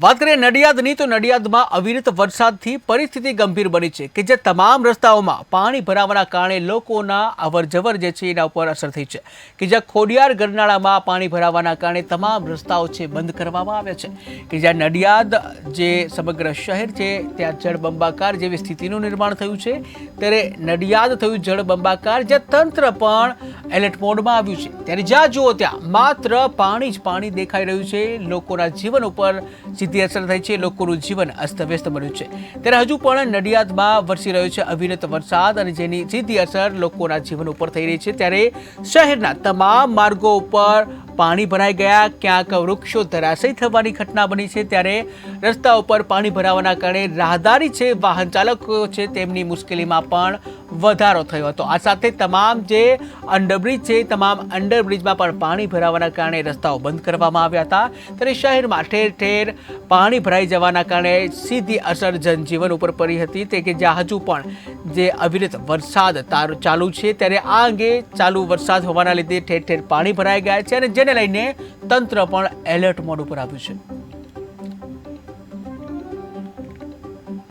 વાત કરીએ નડિયાદની, તો નડિયાદમાં અવિરત વરસાદથી પરિસ્થિતિ ગંભીર બની છે કે જે તમામ રસ્તાઓમાં પાણી ભરાવાના કારણે લોકોના અવર જવર જે છે એના ઉપર અસર થઈ છે. કે જ્યાં ખોડિયાર ગરનાળામાં પાણી ભરાવાના કારણે તમામ રસ્તાઓ છે બંધ કરવામાં આવ્યા છે. કે જ્યાં નડિયાદ જે સમગ્ર શહેર છે, ત્યાં જળબંબાકાર જેવી સ્થિતિનું નિર્માણ થયું છે. ત્યારે નડિયાદ થયું જળબંબાકાર, જ્યાં તંત્ર પણ એલર્ટ મોડમાં આવ્યું છે. ત્યારે જ્યાં જુઓ ત્યાં માત્ર પાણી જ પાણી દેખાઈ રહ્યું છે. લોકોના જીવન ઉપર સીધી અસર થઈ છે, લોકોનું જીવન અસ્તવ્યસ્ત બન્યું છે. ત્યારે હજુ પણ નડિયાદમાં વરસી રહ્યો છે અવિરત વરસાદ અને જેની સીધી અસર લોકોના જીવન ઉપર થઈ રહી છે. ત્યારે શહેરના તમામ માર્ગો ઉપર પાણી ભરાઈ ગયા, ક્યાંક વૃક્ષો ધરાશય થવાની ઘટના બની છે ત્યારે રસ્તા ઉપર પાણી ભરાવાના કારણે રાહદારી છે, વાહન ચાલકો છે, તેમની મુશ્કેલીમાં પણ વધારો થયો હતો. આ સાથે તમામ જે અંડરબ્રિજ છે, તમામ અંડરબ્રિજમાં પણ પાણી ભરાવાના કારણે રસ્તાઓ બંધ કરવામાં આવ્યા હતા. ત્યારે શહેરમાં ઠેર ઠેર પાણી ભરાઈ જવાના કારણે સીધી અસર જનજીવન ઉપર પડી હતી. તે કે જ્યાં હજુ પણ જે અવિરત વરસાદ તાર ચાલુ છે, ત્યારે આ અંગે ચાલુ વરસાદ હોવાના લીધે ઠેર ઠેર પાણી ભરાઈ ગયા છે અને જેને લઈને તંત્ર પણ એલર્ટ મોડ ઉપર આવ્યું છે.